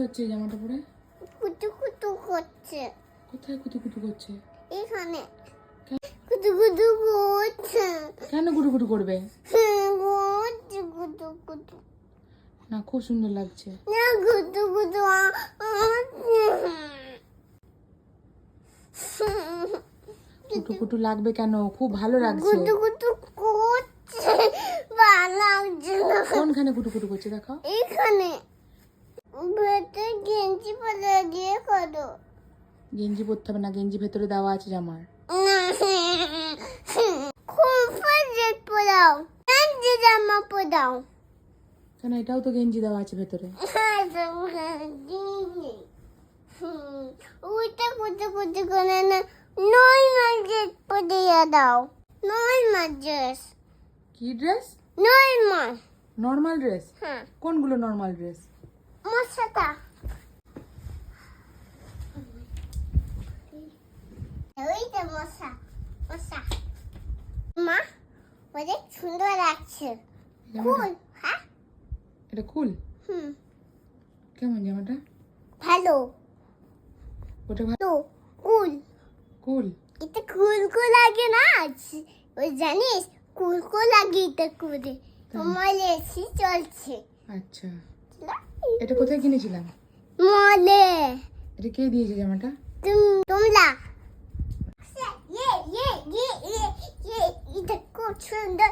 হচ্ছে জামাটা পরে? কুতু কুতু করছে। কোথায় কুতু কুতু করছে? এখানে। কুতু কুতু করছে। কেন কুটু কুটু করবে কুতু না খুব সুন্দর লাগছে। না কুতু কুতু কুটু কুটু লাগবে কেন? খুব ভালো লাগছে। কুতু করছে। ভালো লাগছে কোনখানে কুটু কুটু করছে দেখো এখানে। ভেতরে গেঞ্জি পরে দিয়ে করো। গেঞ্জি পরতে হবে না গেঞ্জি ভেতরে দেওয়া আছে জামার। গেঞ্জি জামা কেন এটাও তো গেঞ্জি দেওয়া আছে ভেতরে? করতে করতে করে না নয় মাস দাও। নয় মাস ড্রেস কি ড্রেস নয় মাস নর্মাল ড্রেস হ্যাঁ। কোনগুলো নর্মাল ড্রেস মশাটা। ওই তো মশা মশা। মা অনেক সুন্দর লাগছে। কুল হ্যাঁ? এটা কুল হুম। কেমন জামাটা? ভালো। ওটা ভালো? কুল। কুল? এটা কুল কুল লাগে না? ওই জানিস কুল কুল লাগে এটা করে তোমার এসি চলছে। আচ্ছা। এটা কোথায় কিনেছিলাম মলে এটা কে দিয়েছে জামাটা তুম- তোমরা ইয়ে ইয়ে ইয়ে ইয়ে ইয়ে এটা খুব সুন্দর